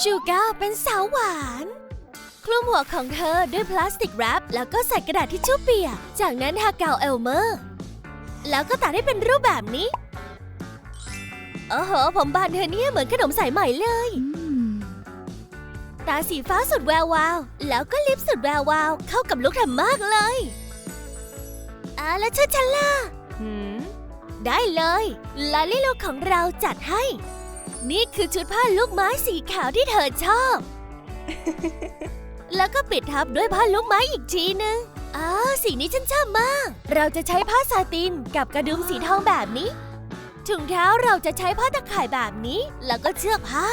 ชูก้าเป็นสาวหวาน คลุมหัวของเธอด้วยพลาสติกแรปแล้วก็ใส่กระดาษทิชชู่เปียก จากนั้นทากาวเอลเมอร์ แล้วก็ตัดให้เป็นรูปแบบนี้โอ้โห ผมบานเธอเนี่ยเหมือนขนมสายใหม่เลย ตาสีฟ้าสุดแวววาว แล้วก็ลิปสุดแวววาว เข้ากับลุคเธอมากเลยอ่าแล้วชุดฉันล่ะ ได้เลยลาลิโลของเราจัดให้ นี่คือชุดผ้าลูกไม้สีขาวที่เธอชอบ แล้วก็ปิดทับด้วยผ้าลูกไม้อีกทีนึงอ้าวสีนี้ฉันชอบมาก เราจะใช้ผ้าซาตินกับกระดุมสีทองแบบนี้ถุงเท้าเราจะใช้ผ้าตะข่ายแบบนี้ แล้วก็เชือกผ้า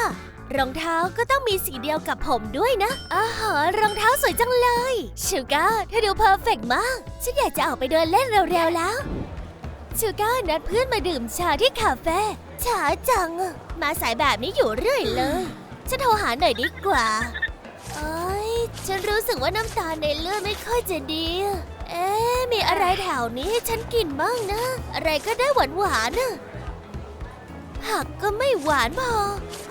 รองเท้าก็ต้องมีสีเดียวกับผมด้วยนะอาหรองเท้าสวยจังเลยชูก้าเธอดูเพอร์เฟกต์มาก ฉันอยากจะออกไปเดินเล่นเร็วๆแล้ว ชูก้านัดเพื่อนมาดื่มชาที่คาเฟ่ช้าจัง มาสายแบบนี้อยู่เรื่อยเลย ฉันโทรหาหน่อยดีกว่าเอ้ยฉันรู้สึกว่าน้ำตาในเลือดไม่ค่อยจะดี เอ๊ะมีอะไรแถวนี้ให้ฉันกินบ้างนะ อะไรก็ได้หวานหวานๆอะผักก็ไม่หวานพอ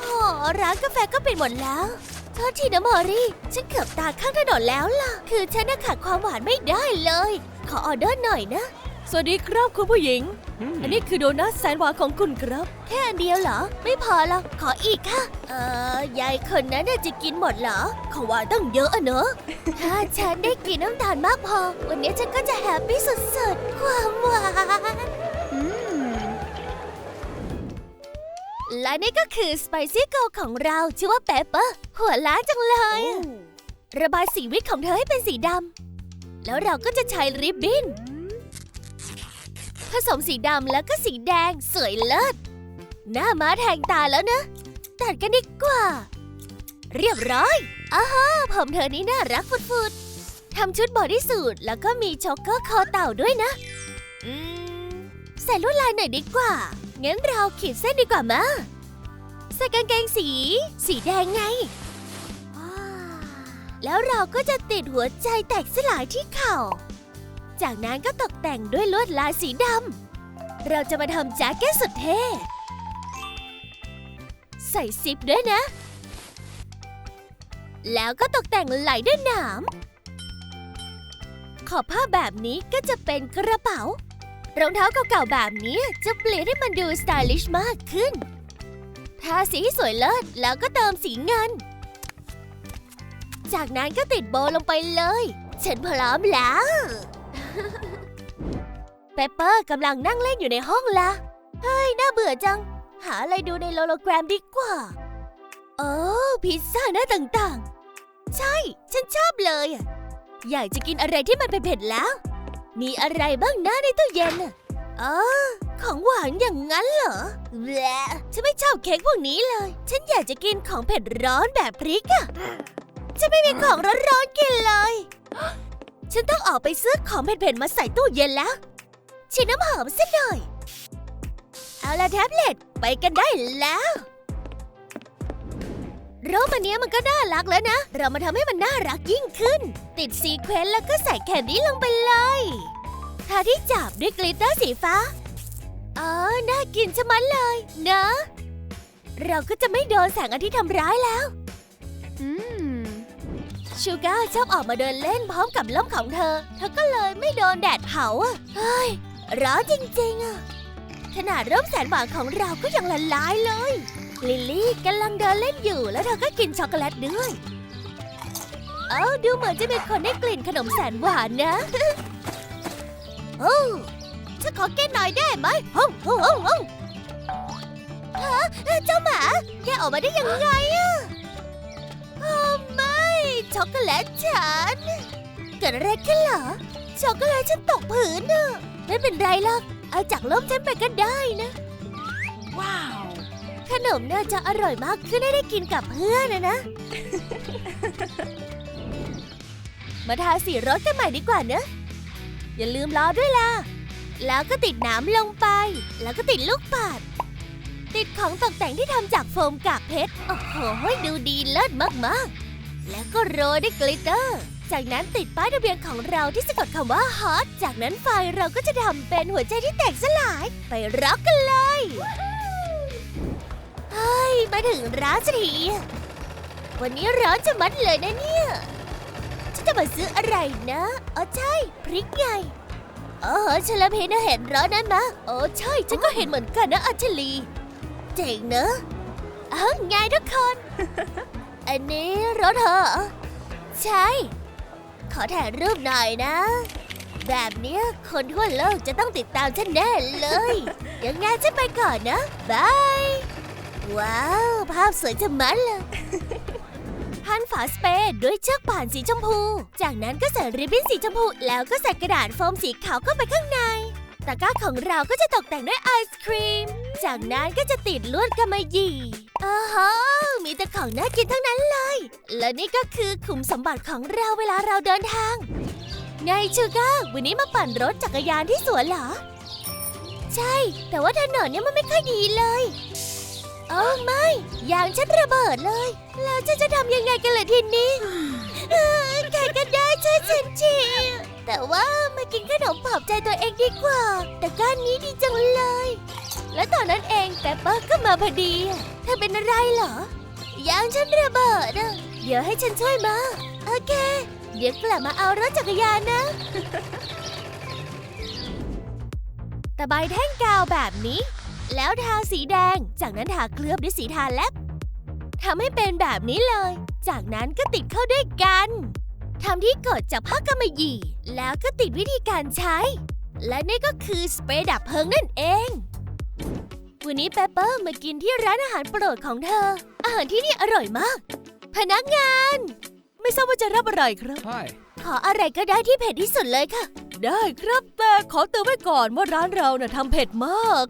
อ๋อร้านกาแฟก็ปิดหมดแล้วโทษทีนะมอรี่ ฉันเกือบตาข้างถนนแล้วล่ะ คือฉันน่ะขาดความหวานไม่ได้เลย ขอออเดอร์หน่อยนะ สวัสดีครับคุณผู้หญิง อันนี้คือโดนัทแสนหวานของคุณครับ แค่อันเดียวเหรอ ไม่พอหรอกขออีกค่ะ เออยายคนนั้นน่ะจะกินหมดเหรอ ของหวานตั้งเยอะอะเนอะ ถ้าฉันได้กินน้ำตาลมากพอ วันนี้ฉันก็จะแฮปปี้สุดๆ ความหวานอืมและนี่ก็คือสไปซี่โกของเราชื่อว่าเปเปอร์ หัวล้านจังเลยอะระบายสีวิตของเธอให้เป็นสีดำแล้วเราก็จะใช้ริบบิ้น ผสมสีดำแล้วก็สีแดงสวยเลิศ หน้าม้าแทงตาแล้วนะ ตัดกันดีกว่า เรียบร้อยอ้าฮะผมเธอนี่น่ารักฟุดๆทำชุดบอดี้สูทแล้วก็มีช็อกเกอร์คอเต่าด้วยนะ อืม ใส่ลวดลายหน่อยดีกว่า งั้นเราขีดเส้นดีกว่ามาใส่กางเกงสี สีแดงไง แล้วเราก็จะติดหัวใจแตกสลายที่เข่า จากนั้นก็ตกแต่งด้วยลวดลายสีดำ เราจะมาทำแจ็คเก็ตสุดเท่ ใส่ซิปด้วยนะ แล้วก็ตกแต่งไหลด้วยหนาม ขอบผ้าแบบนี้ก็จะเป็นกระเป๋า รองเท้าเก่าๆแบบนี้จะเปลี่ยนให้มันดูสไตลิชมากขึ้น ทาสีให้สวยเลิศแล้วก็เติมสีเงิน จากนั้นก็ติดโบลงไปเลย ฉันพร้อมแล้ว เปเปอร์กำลังนั่งเล่นอยู่ในห้องละเฮ้ย น่าเบื่อจัง หาอะไรดูในโลโลแกรมดีกว่า โอ้ พิซซ่าหน้าต่างๆ ใช่ ฉันชอบเลยอะอยากจะกินอะไรที่มันเผ็ดๆแล้ว มีอะไรบ้างนะในตู้เย็นน่ะอ๋อของหวานอย่างนั้นเหรอแหละฉันไม่ชอบเค้กพวกนี้เลย ฉันอยากจะกินของเผ็ดร้อนแบบพริกอะฉันไม่มีของร้อนๆกินเลย ฉันต้องออกไปซื้อของเผ็ดๆมาใส่ตู้เย็นแล้วฉีดน้ำหอมสักหน่อย เอาละแท็บเล็ตไปกันได้แล้วรูปอันเนี้ยมันก็น่ารักแล้วนะ เรามาทำให้มันน่ารักยิ่งขึ้น ติดซีเควนต์แล้วก็ใส่แคนดี้ลงไปเลยทาที่จับด้วยกลิตเตอร์สีฟ้าอ๋อน่ากินชะมัดเลยเนะ เราก็จะไม่โดนแสงอาทิตย์ทำร้ายแล้ว อืม ชูก้าชอบออกมาเดินเล่นพร้อมกับล่มของเธอ เธอก็เลยไม่โดนแดดเผาอะเฮ้ย ร้อนจริงๆอะ ขนาดร่มแสนหวานของเราก็ยังละลายเลย ลิลลี่กำลังเดินเล่นอยู่แล้วเธอก็กินช็อกโกแลตด้วย เอ้าดูเหมือนจะมีคนได้กลิ่นขนมแสนหวานนะ โอ้ฉันขอกินหน่อยได้ไหมฮ่องฮ่องฮ่องฮ่องฮะเจ้าหมาแกออกมาได้ยังไงอะโอ้ไม่ ช็อกโกแลตฉัน เกิดอะไรขึ้นเหรอ ช็อกโกแลตฉันตกผืนน่ะไม่เป็นไรหรอก เอาจากล่มฉันไปก็ได้นะ ว้าว ขนมน่าจะอร่อยมากขึ้นได้ได้กินกับเพื่อนนะนะ มาทาสีรถกันใหม่ดีกว่าเนอะอย่าลืมล้อด้วยล่ะ แล้วก็ติดหน้ำลงไป แล้วก็ติดลูกปัด ติดของตกแต่งที่ทำจากโฟมกากเพชร โอ้โห ดูดีเลิศมากๆ แล้วก็โรยด้วยกลิตเตอร์ จากนั้นติดป้ายทะเบียนของเราที่สะกดคำว่า hot จากนั้นไฟเราก็จะทำเป็นหัวใจที่แตกสลาย ไปร็อกกันเลยเฮ้ยมาถึงร้านสักทีวันนี้ร้อนจะมัดเลยนะเนี่ยฉันจะมาซื้ออะไรนะอ๋อใช่ พริกไงเออฉันละเพนะเห็นร้อนนั้นมะโอ้ใช่ ฉันก็เห็นเหมือนกันนะอัญชลี เจ๋งเนอะเอ้าไงทุกคน อันนี้รถเธอเหรอ ใช่ ขอถ่ายรูปหน่อยนะ แบบเนี้ยคนทั่วโลกจะต้องติดตามฉันแน่เลย ยังไงฉันไปก่อนนะบาย ว้าว ภาพสวยจะมัดเลยพันฝาสเปรย์ด้วยเชือกป่านสีชมพู จากนั้นก็ใส่ริบบิ้นสีชมพู แล้วก็ใส่กระดาษโฟมสีขาวเข้าไปข้างในตะกร้าของเราก็จะตกแต่งด้วยไอศครีม จากนั้นก็จะติดลวดกำมะหยี่ อ้าวมีแต่ของน่ากินทั้งนั้นเลย และนี่ก็คือขุมสมบัติของเราเวลาเราเดินทาง ไงชูก้าวันนี้มาปั่นรถจักรยานที่สวนเหรอ ใช่ แต่ว่าถนนเนี่ยมันไม่ค่อยดีเลย โอ้ไม่ยางฉันระเบิดเลย แล้วฉันจะทำยังไงกันล่ะทีนี้เออใครก็ได้ช่วยฉันทีแต่ว่ามากินขนมปลอบใจตัวเองดีกว่า แต่ก้านนี้ดีจังเลย และตอนนั้นเองแปปเปอร์ก็มาพอดี เธอเป็นอะไรเหรอยางฉันระเบิดอะเดี๋ยวให้ฉันช่วยมา โอเค เดี๋ยวกลับมาเอารถจักรยานนะ ตะไบแท่งกาวแบบนี้ แล้วทาสีแดง จากนั้นทาเคลือบด้วยสีทาแลบทำให้เป็นแบบนี้เลย จากนั้นก็ติดเข้าด้วยกันทำที่กดจากผ้ากำมะหยี่ แล้วก็ติดวิธีการใช้ และนี่ก็คือสเปรย์ดับเพลิงนั่นเอง วันนี้เปปเปอร์มากินที่ร้านอาหารโปรดของเธอ อาหารที่นี่อร่อยมาก พนักงาน ไม่ทราบว่าจะรับอะไรครับ Hi. ขออะไรก็ได้ที่เผ็ดที่สุดเลยค่ะ ได้ครับแต่ขอเตือนไว้ก่อนว่าร้านเราน่ะทำเผ็ดมาก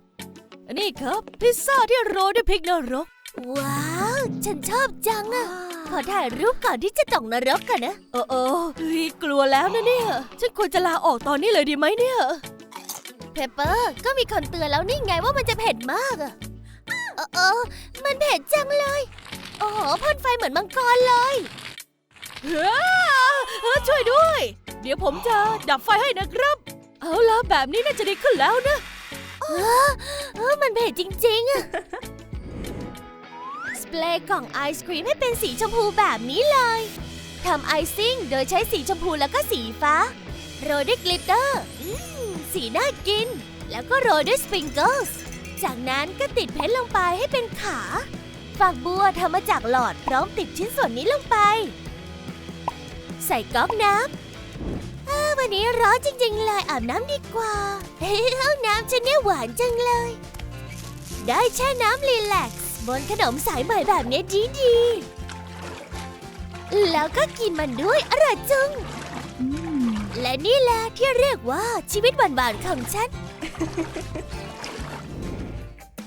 อันนี้ครับ พิซซ่าที่โรยด้วยพริกนรก ว้าว ฉันชอบจังอะขอถ่ายรูปก่อนที่จะตกนรกกันนะเออเออเฮ้ยกลัวแล้วนะเนี่ย ฉันควรจะลาออกตอนนี้เลยดีไหมเนี่ย เพปเปอร์ก็มีคนเตือนแล้วนี่ไงว่ามันจะเผ็ดมากอะเออเออมันเผ็ดจังเลย โอ้โหพ่นไฟเหมือนมังกรเลยเฮ้อเออช่วยด้วย เดี๋ยวผมจะดับไฟให้นะครับ เอาละแบบนี้น่าจะดีขึ้นแล้วนะเออเออมันเผ็ดจริงๆอะสเปรย์กล่องไอศครีมให้เป็นสีชมพูแบบนี้เลยทำไอซิ่งโดยใช้สีชมพูแล้วก็สีฟ้า โรยด้วยกลิตเตอร์อืม สีน่ากิน แล้วก็โรยด้วยสปริงเกิลส์จากนั้นก็ติดเพชรลงไปให้เป็นขา ฝักบัวทำมาจากหลอดพร้อมติดชิ้นส่วนนี้ลงไป ใส่ก๊อกน้ำอ้าวันนี้ร้อนจริงๆเลยอาบน้ำดีกว่าเฮ้ยห้องน้ำฉันเนี่ยหวานจังเลย ได้แช่น้ำรีแลกซ์บนขนมสายใหม่แบบนี้ดีดีๆแล้วก็กินมันด้วยอร่อยจัง และนี่แหละที่เรียกว่าชีวิตหวานๆของฉัน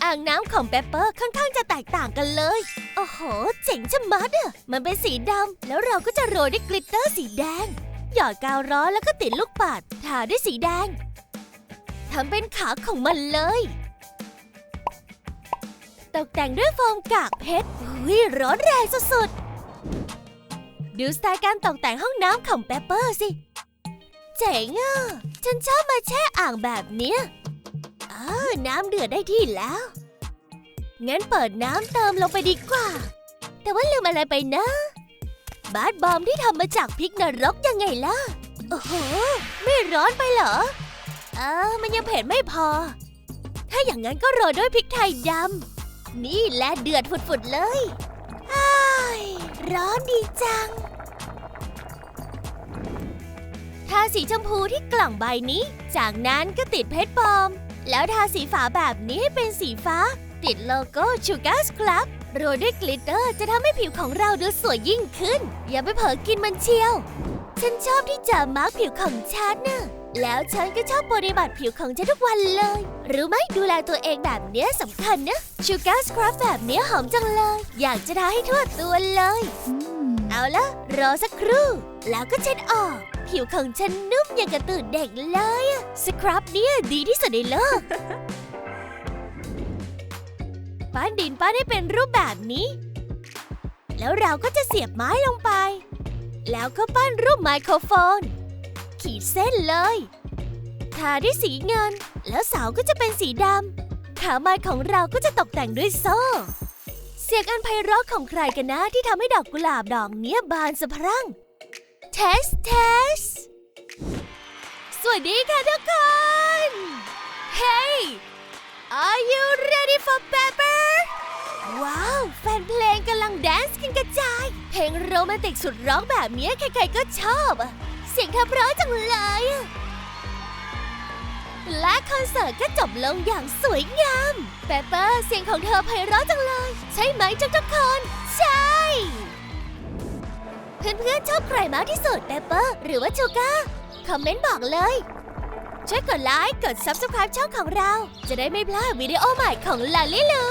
อ่างน้ำของเปปเปอร์ค่อนข้างจะแตกต่างกันเลย โอ้โห เจ๋งชะมัดอะมันเป็นสีดำแล้วเราก็จะโรยด้วยกลิตเตอร์สีแดง หยอดกาวร้อนแล้วก็ติดลูกปัดทาด้วยสีแดงทำเป็นขาของมันเลย ตกแต่งด้วยโฟมกากเพชรอุ้ยร้อนแรงสุดๆดูสไตล์การตกแต่งห้องน้ำของเปปเปอร์สิ เจ๋งอะ ฉันชอบมาแช่อ่างแบบเนี้ยอ้าน้ำเดือดได้ที่แล้ว งั้นเปิดน้ำเติมลงไปดีกว่า แต่ว่าลืมอะไรไปนะ บาสบอมที่ทำมาจากพริกนรกยังไงล่ะ โอ้โห ไม่ร้อนไปเหรอ เออ มันยังเผ็ดไม่พอ ถ้าอย่างนั้นก็โรยด้วยพริกไทยดำ นี่แหละเดือดฝุดๆเลยอ้ายร้อนดีจัง ทาสีชมพูที่กล่องใบนี้ จากนั้นก็ติดเพชรปลอม แล้วทาสีฝาแบบนี้ให้เป็นสีฟ้า ติดโลโก้ Sugar Club โรยด้วยกลิตเตอร์จะทำให้ผิวของเราดูสวยยิ่งขึ้น อย่าไปเผลอกินมันเชียว ฉันชอบที่จะมาร์กผิวของฉันน่ะแล้วฉันก็ชอบปฏิบัติผิวของฉันทุกวันเลย รู้ไหมดูแลตัวเองแบบเนี้ยสำคัญนะ Sugar Scrub แบบเนี้ยหอมจังเลย อยากจะทาให้ทั่วตัวเลย เอาละรอสักครู่ แล้วก็เช็ดออก ผิวของฉันนุ่มอย่างกระตื่นเด็กเลยอะสครับเนี่ยดีที่สุดในโลก ปั้นดินปั้นให้เป็นรูปแบบนี้ แล้วเราก็จะเสียบไม้ลงไป แล้วก็ปั้นรูปไมโครโฟน ขีดเส้นเลย ทาด้วยสีเงิน แล้วเสาก็จะเป็นสีดำ ขาไม้ของเราก็จะตกแต่งด้วยโซ่ เสียงอันไพเราะของใครกันนะที่ทำให้ดอกกุหลาบดอกเนี้ยบานสะพรั่ง เทสเทส สวัสดีค่ะทุกคน Hey Are you ready for pepper ว้าว แฟนเพลงกำลังแดนซ์กันกระจาย เพลงโรแมนติกสุดร้องแบบนี้ใครๆก็ชอบ เสียงเธอเพราะจังเลย และคอนเสิร์ตก็จบลงอย่างสวยงาม เปเปอร์เสียงของเธอไพเราะจังเลย ใช่ไหมทุกๆคน ใช่ เพื่อนๆชอบใครมากที่สุดเปเปอร์หรือว่าชูก้าคอมเมนต์บอกเลย ช่วยกดไลค์ กด Subscribe ช่องของเรา จะได้ไม่พลาดวิดีโอใหม่ของลาลิลู